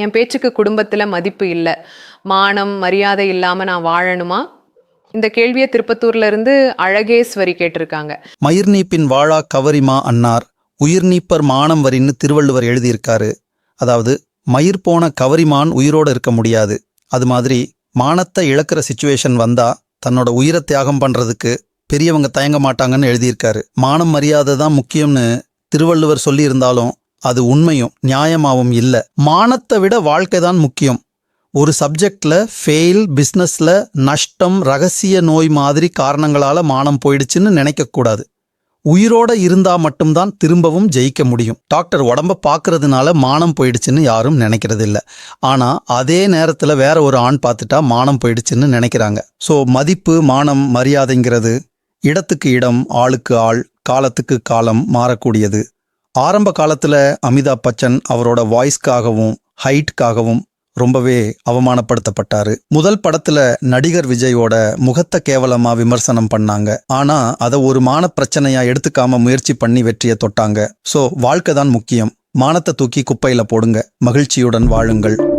என் பேச்சுக்கு குடும்பத்தில் மதிப்பு இல்லை. மானம் மரியாதை இல்லாமல் நான் வாழணுமா? இந்த கேள்வியை திருப்பத்தூர்ல இருந்து அழகேஸ்வரி கேட்டிருக்காங்க. மயிர் நீப்பின் வாழா கவரிமா அன்னார் உயிர்நீப்பர் மானம் வரின்னு திருவள்ளுவர் எழுதியிருக்காரு. அதாவது மயிர் போன கவரிமான் உயிரோட இருக்க முடியாது. அது மாதிரி மானத்தை இழக்கிற சுச்சுவேஷன் வந்தா தன்னோட உயிரை தியாகம் பண்றதுக்கு பெரியவங்க தயங்க மாட்டாங்கன்னு எழுதியிருக்காரு. மானம் மரியாதை தான் முக்கியம்னு திருவள்ளுவர் சொல்லியிருந்தாலும் அது உண்மையும் நியாயமாவும் இல்லை. மானத்தை விட வாழ்க்கை தான் முக்கியம். ஒரு சப்ஜெக்டில் ஃபெயில் பிஸ்னஸில் நஷ்டம் ரகசிய நோய் மாதிரி காரணங்களால் மானம் போயிடுச்சுன்னு நினைக்கக்கூடாது. உயிரோட இருந்தால் மட்டும்தான் திரும்பவும் ஜெயிக்க முடியும். டாக்டர் உடம்ப பார்க்கறதுனால மானம் போயிடுச்சுன்னு யாரும் நினைக்கிறது இல்லை ஆனால் அதே நேரத்தில் வேற ஒரு ஆண் பார்த்துட்டா மானம் போயிடுச்சுன்னு நினைக்கிறாங்க. ஸோ மதிப்பு மானம் மரியாதைங்கிறது இடத்துக்கு இடம் ஆளுக்கு ஆள் காலத்துக்கு காலம் மாறக்கூடியது. ஆரம்ப காலத்தில் அமிதாப் பச்சன் அவரோட வாய்ஸ்க்காகவும் ஹைட்காகவும் ரொம்பவே அவமானப்படுத்தப்பட்டாரு. முதல் படத்துல நடிகர் விஜயோட முகத்தை கேவலமா விமர்சனம் பண்ணாங்க. ஆனா அதை ஒரு மான பிரச்சனையா எடுத்துக்காம முயற்சி பண்ணி வெற்றியை தொட்டாங்க. சோ வாழ்க்கை தான் முக்கியம். மானத்தை தூக்கி குப்பையில போடுங்க. மகிழ்ச்சியுடன் வாழுங்கள்.